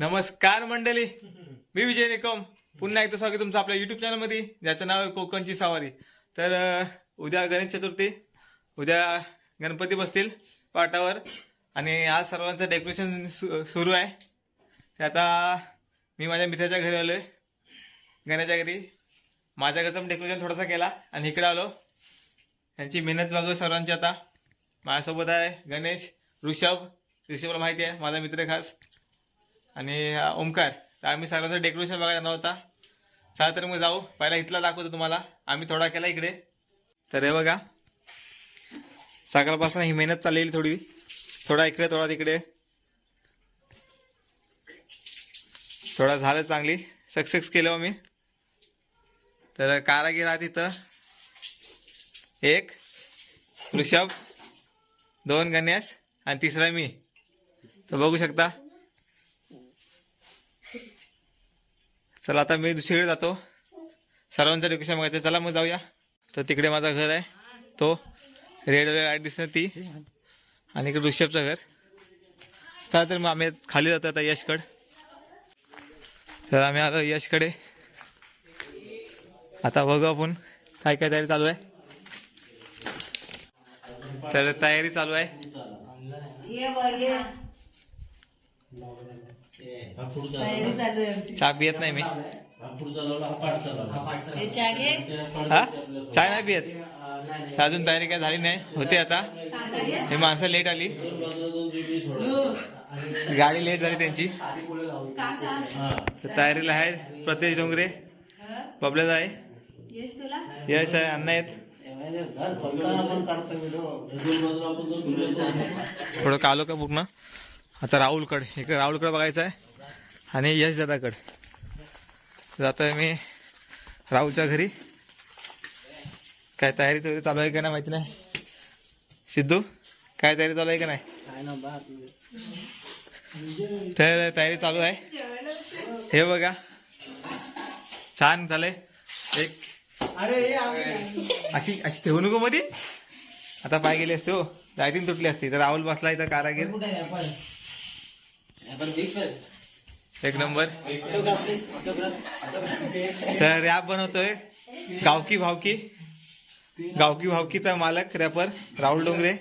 नमस्कार मंडळी. मी विजय निकम. पुन्हा एकदा स्वागत तुमचं आपल्या युट्यूब चॅनलमध्ये ज्याचं नाव आहे कोकणची सवारी. तर उद्या गणेश चतुर्थी. उद्या गणपती बसतील पाटावर. आणि आज सर्वांचं डेकोरेशन सु सुरू आहे. ते आता मी माझ्या मित्राच्या घरी आलो आहे गण्याच्या घरी. माझ्या घरचं पण डेकोरेशन थोडासा केला आणि इकडे आलो. त्यांची मेहनत बघू सर्वांची आता. माझ्यासोबत आहे गणेश ऋषभ. ऋषभला माहिती आहे. माझा मित्र आहे खास. आणि ओमकार तर आम्ही सर्वांचं डेकोरेशन बघायला जाणार होता. चला तर मग जाऊ. पहिला इथला दाखवतो तुम्हाला. आम्ही थोडा केला इकडे. तर हे बघा. सकाळपासून ही मेहनत चाललेली थोडी. थोडा इकडे थोडा तिकडे. थोडा झालं चांगली. सक्सेस केलं आम्ही. तर कारागीर आहे तिथं. एक ऋषभ. दोन गणेश. आणि तिसरा मी. तर बघू शकता. चला आता मी दुसरीकडे जातो. सर्वांचं डेकोरेशन बघायचं चला मग जाऊया. तर तिकडे माझा घर आहे. तो रेड लाइट दिसणार ती. आणि इकडे ऋषभचं घर. चला तर मग आम्ही खाली जातो आता यशकड. तर आम्ही आलो यशकडे. आता बघू आपण काय काय तयारी चालू आहे. तर तयारी चालू आहे. तयारी चालू आहे आमची. चहा पियत नाही मी. हे चहा घे. हा? चाय नाही पियत? अजून तयारी काय झाली नाही? होते आता? कांदा घे हे माणसं लेट आली. हो. गाडी लेट झाली त्यांची. काका. तर तयारीला आहे प्रत्येश डोंगरे. हं? आहे यश तुला? यश आहे अण्णा आहेत. थोडं कालो का पूर्ण? आता राहुलकड इकडे राहुलकड बघायचं आहे. आणि यश दादाकड. आहे मी राहुलच्या घरी. काय तयारी वगैरे चालू आहे का नाही माहिती नाही. सिद्धू काय तयारी चालू आहे का नाही? तर तयारी चालू आहे. हे बघा. छान झालंय. एक. अशी अशी ठेवू नको मध्ये आता पाय गेली असते हो. लायटिंग तुटली असती. तर राहुल बसला इथं कारागीर. एक नंबर. तर रॅप बनवतोय. गावकी भावकी. गावकी भावकीचा मालक रॅपर राहुल डोंगरे.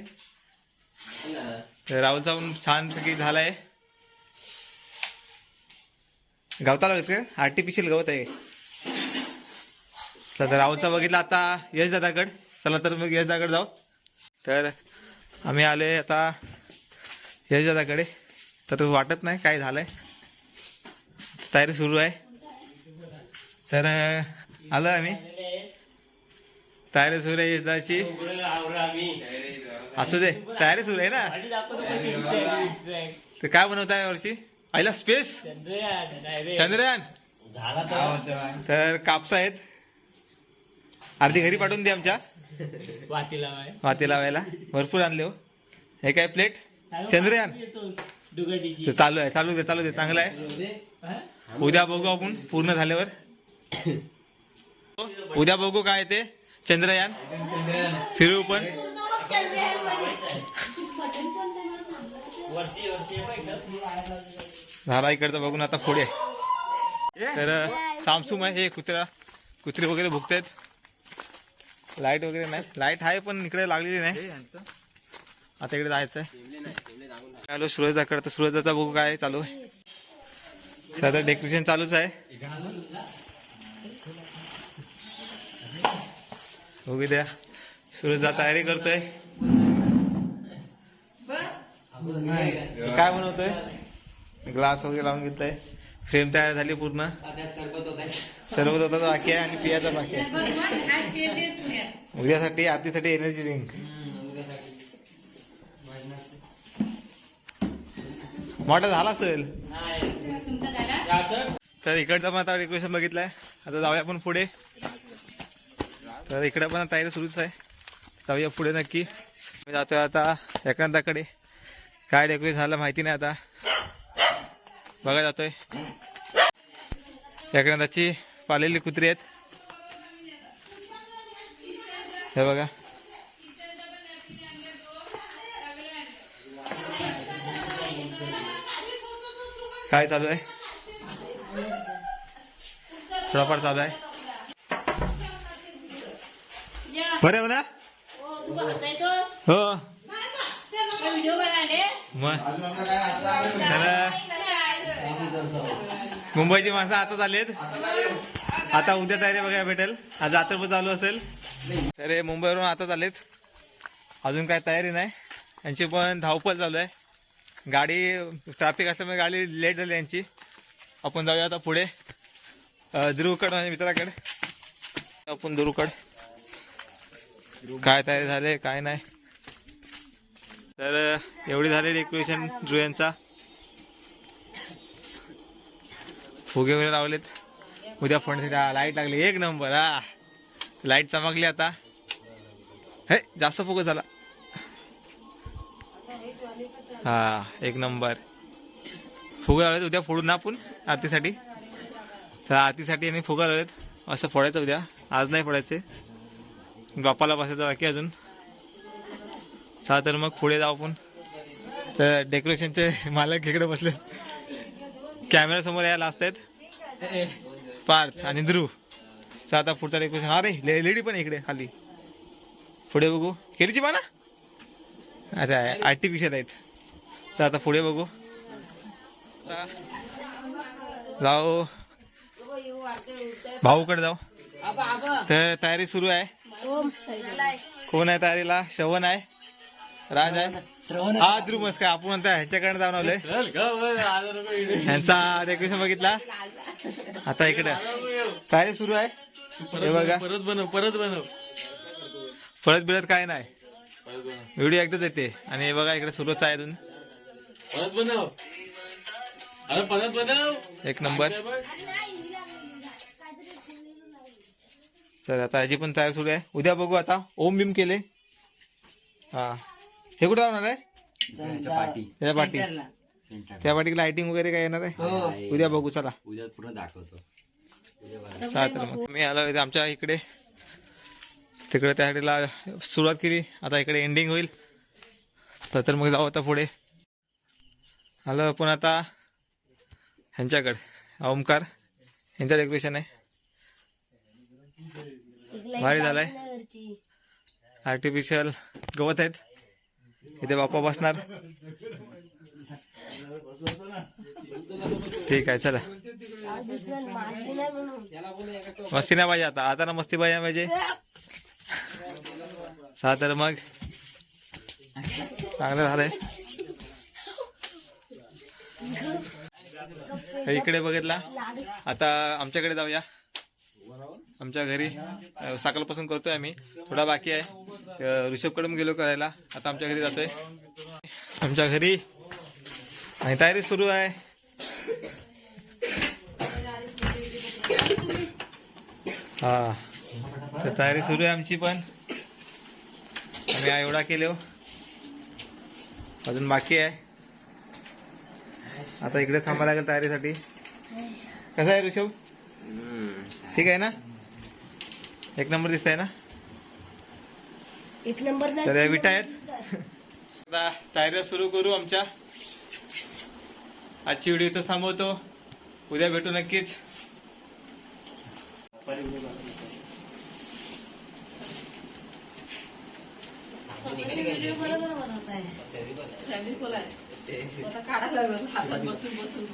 तर राहुलचा पण छान पैकी झालाय गवताला का? आर्टिफिशियल गवत आहे. तर राहुलचा बघितला आता यश दादाकड. चला तर मग यश दादाकडे जाऊ. तर आम्ही आलोय आता यश दादाकडे. तर वाटत नाही काय झालंय. तयारी सुरू आहे. तर आलो आम्ही. तयारी सुरू आहे यशदाची असू दे तयारी सुरू आहे ना. तर काय बनवताय यावर्षी? आईला स्पेस? चंद्रयान. तर कापसा आहेत. अर्धी घरी पाठवून दे आमच्या. माती लावायला. भरपूर आणले हो. हे काय प्लेट चंद्रयान. तर चालू आहे चालू दे चालू दे चांगलं आहे. उद्या बघू आपण पूर्ण झाल्यावर. उद्या बघू काय ते. चंद्रयान. फिरू पण. झाला इकडचं बघून आता पुढे. तर सामसूम आहे हे कुत्रा. कुत्रे वगैरे भुगतायत लाइट वगैरे नाही. लाइट आहे पण इकडे लागलेली नाही. आता इकडे जायचं आहे आलो सुरजाकडे तर सुरजाचा बघू काय चालू आहे. सध्या डेकोरेशन चालूच आहे. बघू द्या. सुरजा तयारी करतोय. काय बनवतोय? ग्लास वगैरे लावून घेतोय फ्रेम तयार झाली पूर्ण. सर्व होता बाकी आहे आणि पियाचा बाकी आहे. उद्यासाठी आरतीसाठी एनर्जी ड्रिंक मोठा झाला असेल. तर इकडचं पण आता डेकोरेशन बघितलंय. आता जाऊया आपण पुढे. तर इकडे पण तयारी सुरूच आहे. जाऊया पुढे नक्की. मी जातोय आता एकांताकडे काय डेकोरेशन झालं माहिती नाही आता. बघा जातोय. एकांताची पालेली कुत्री आहेत. हे बघा. काय चालू आहे? थोडाफार चालू आहे. बरं हो ना हो. मग. मुंबईची माणसं आताच आलेत. आता उद्या तयारी बघायला भेटेल. आज रात्रभर चालू असेल. तर मुंबईवरून आताच आलेत. अजून काय तयारी नाही. यांची पण धावपळ चालू आहे. गाडी ट्रॅफिक असल्यामुळे गाडी लेट झाली यांची. आपण जाऊया आता पुढे. ध्रुवकड माझ्या म्हणजे मित्राकडे. आपण ध्रुवकड काय तयारी झाले काय नाही. तर एवढी झाली डेकोरेशन ध्रुव यांचा. फुगे वगैरे लावलेत. उद्या फंड लाइट लागली. एक नंबर हा. लाइट चमकली आता. हे जास्त फुगे झाला. हा एक नंबर. फुगा लावलेत उद्या फोडू ना आपण आरतीसाठी? तर आरतीसाठी आणि फुगा लावलेत असं फोडायचं उद्या. आज नाही फोडायचे. बापाला बसायचं बाकी अजून. चला तर मग पुढे जाऊ आपण. तर डेकोरेशनचे मालक इकडे बसले. कॅमेरा समोर यायला असतात पार्थ आणि ध्रुव. चा आता पुढचा डेकोरेशन अरे ले लेडी पण इकडे खाली. पुढे बघू. केलीची पाना अच्छा आर्टिफिशियल आहेत. तर आता पुढे बघू. जाऊ भाऊकडे जाऊ तर तयारी सुरू आहे. कोण आहे तयारीला? श्रवण आहे. राज आहे. हा ध्रुव मस्त काय आपण म्हणता ह्याच्याकडे जाऊन आलोय. ह्यांचा डेकोरेशन बघितला. आता इकडे. तयारी सुरू आहे. हे बघा. परत बनव परत बनव. परत बिळत काय नाही. व्हिडिओ एकदाच येते. आणि हे बघा इकडे सुरूच आहे अजून. परत बनव. अरे परत बनव. एक नंबर. तर आता याची पण तयारी सुरू आहे. उद्या बघू आता. ओम बिम केले. हा. हे कुठं लावणार आहे? त्याच्या पाठी. त्या पाठी. लाइटिंग वगैरे काय येणार आहे? उद्या बघू चला. उद्या पूर्ण दाखवतो. चला तर मग मी आलो आमच्या इकडे. तिकडे त्या साईडला सुरुवात केली. आता इकडे एंडिंग होईल. तर तर मग जाऊ आता पुढे. आलं पण आता ह्यांच्याकडे. ओमकार यांचं डेकोरेशन आहे. भारी झालाय. आर्टिफिशियल गवत आहेत. इथे बाप्पा बसणार. ठीक आहे चला. मस्ती नाही पाहिजे आता. आता ना मस्ती पाहिजे पाहिजे. सा तर मग चांगलं झालंय. इकडे बघितला. आता आमच्याकडे जाऊया. आमच्या घरी अं, सकाळपासून करतोय आम्ही. थोडा बाकी आहे. अं, ऋषभकडून गेलो करायला. आता आमच्या घरी जातोय. आमच्या घरी आणि तयारी सुरू आहे. हा. तर तयारी सुरू आहे आमची पण. आम्ही हा एवढा केलो अजून बाकी आहे. आता इकडे थांबायला लागेल तयारीसाठी. कसं आहे ऋषभ? ठीक आहे ना? एक नंबर दिसत आहे ना? एक नंबर तर विटा आहेत. आता तयारी सुरू करू आमच्या. आजची व्हिडिओ इथं थांबवतो. उद्या भेटू नक्कीच. काढायला लागलं. हातात बसून बसून.